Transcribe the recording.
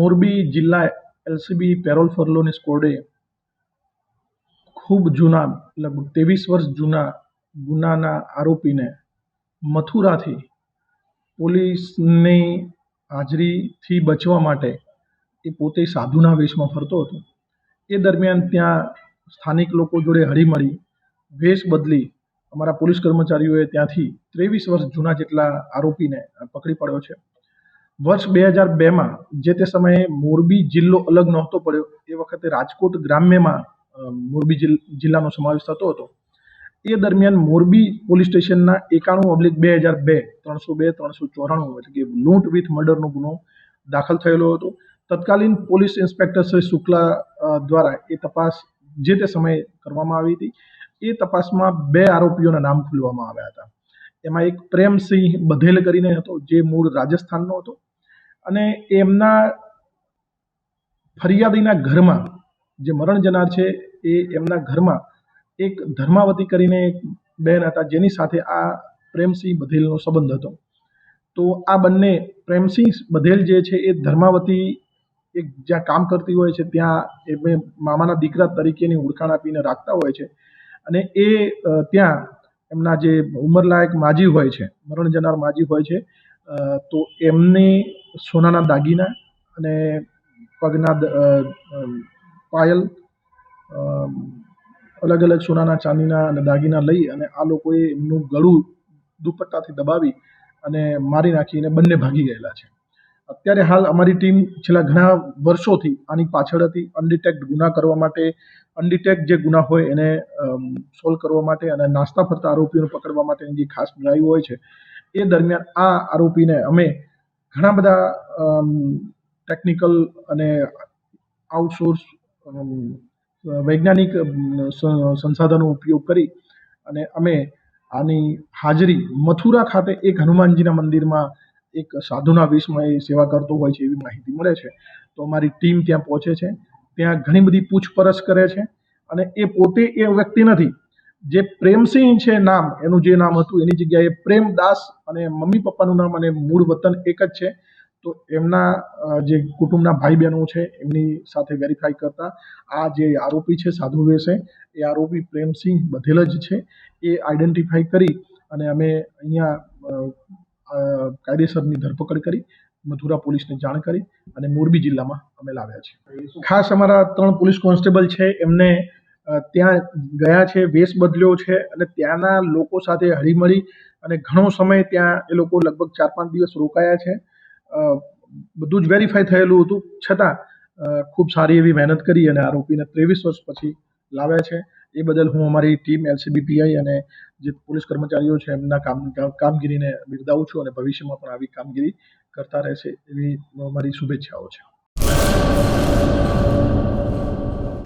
મોરબી જિલ્લા LCB parole ફરલોની સ્કોડે ખૂબ જૂના, લગભગ ત્રેવીસ વર્ષ જૂના ગુનાના આરોપીને મથુરાથી પોલીસની હાજરીથી બચવા માટે એ પોતે સાધુના વેશમાં ફરતો હતો. એ દરમિયાન ત્યાં સ્થાનિક લોકો જોડે હળીમળી, વેશ બદલી અમારા પોલીસ કર્મચારીઓએ ત્યાંથી ત્રેવીસ વર્ષ જૂના જેટલા આરોપીને પકડી પાડ્યો છે. વર્ષ બે હજાર બેમાં જે તે સમયે મોરબી જિલ્લો અલગ નહોતો પડ્યો, એ વખતે રાજકોટ ગ્રામ્યમાં મોરબી જિલ્લાનો સમાવેશ થતો હતો. એ દરમિયાન મોરબી પોલીસ સ્ટેશનના એકાણું ઓબ્લિક બે હજાર બે, ત્રણસો બે, ત્રણસો ચોરાણું એટલે કે લૂંટ વિથ મર્ડરનો ગુનો દાખલ થયેલો હતો. તત્કાલીન પોલીસ ઇન્સ્પેક્ટર શ્રી શુક્લા દ્વારા એ તપાસ જે તે સમયે કરવામાં આવી હતી, એ તપાસમાં બે આરોપીઓના નામ ખુલવામાં આવ્યા હતા. એમાં એક પ્રેમસિંહ બધેલ કરીને હતો, જે મૂળ રાજસ્થાનનો હતો. અને એમના ફરિયાદીના ઘરમાં જે મરણ જનાર છે, એ એમના ઘરમાં એક ધર્માવતી કરીને એક બહેન હતા, જેની સાથે આ પ્રેમસિંહ બધેલનો સંબંધ હતો. તો આ બંને પ્રેમસિંહ બધેલ જે છે, એ ધર્માવતી એક જ્યાં કામ કરતી હોય છે, ત્યાં એમને મામાના દીકરા તરીકેની ઓળખાણ આપીને રાખતા હોય છે. અને એ ત્યાં એમના જે ઉંમરલાયક માજી હોય છે, મરણ જનાર માજી હોય છે તો એમને સોનાના દાગીના અને પગના પાયલ અલગ અલગ સોનાના ચાંદીના અને દાગીના લઈ અને આ લોકોએ એમનું ગળું દુપટ્ટાથી દબાવી અને મારી નાખીને બંને ભાગી ગયેલા છે. અત્યારે હાલ અમારી ટીમ છેલ્લા ઘણા વર્ષોથી આની પાછળ હતી. અનડિટેક્ટ ગુના કરવા માટે, અનડિટેક્ટ જે ગુના હોય એને સોલ્વ કરવા માટે અને નાસ્તા ફરતા આરોપીઓને પકડવા માટેની જે ખાસ ડ્રાઈવ હોય છે, એ દરમિયાન આ આરોપીને અમે ઘણા બધા ટેકનિકલ અને આઉટસોર્સ વૈજ્ઞાનિક સંસાધનો ઉપયોગ કરી અને અમે આની હાજરી મથુરા ખાતે એક હનુમાનજીના મંદિરમાં એક સાધુના વેશમાં એ સેવા કરતો હોય છે એવી માહિતી મળે છે. તો અમારી ટીમ ત્યાં પહોંચે છે. ત્યાં ઘણી બધી પૂછપરછ કરે છે અને એ પોતે એ વ્યક્તિ નથી. જે પ્રેમસિંહ છે નામ, એનું જે નામ હતું, એની જગ્યાએ પ્રેમદાસ અને મમ્મી પપ્પાનું નામ અને મૂળ વતન એક જ છે. તો એમના જે કુટુંબના ભાઈ બહેનો છે, એમની સાથે વેરીફાઈ કરતા આ જે આરોપી છે, સાધુ વેશે, એ આરોપી પ્રેમસિંહ બધેલ જ છે. એ આઈડેન્ટિફાઈ કરી અને અમે અહીંયા કાયદેસરની ધરપકડ કરી, મથુરા પોલીસને જાણ કરી અને મોરબી જિલ્લામાં અમે લાવ્યા છે ખાસ અમારા ત્રણ પોલીસ કોન્સ્ટેબલ છે, એમને ત્યાં ગયા છે, વેશ બદલ્યો છે અને ત્યાંના લોકો સાથે હળીમળી અને ઘણો સમય ત્યાં એ લોકો લગભગ ચાર પાંચ દિવસ રોકાયા છે. બધું જ વેરીફાઈ થયેલું હતું. છતાં ખૂબ સારી એવી મહેનત કરી અને આરોપીને ત્રેવીસ વર્ષ પછી લાવ્યા છે. એ બદલ હું અમારી ટીમ એલસીબી પીઆઈ અને જે પોલીસ કર્મચારીઓ છે, એમના કામ કામગીરીને બિરદાવું છું અને ભવિષ્યમાં પણ આવી કામગીરી કરતા રહેશે એવી મારી શુભેચ્છાઓ છે.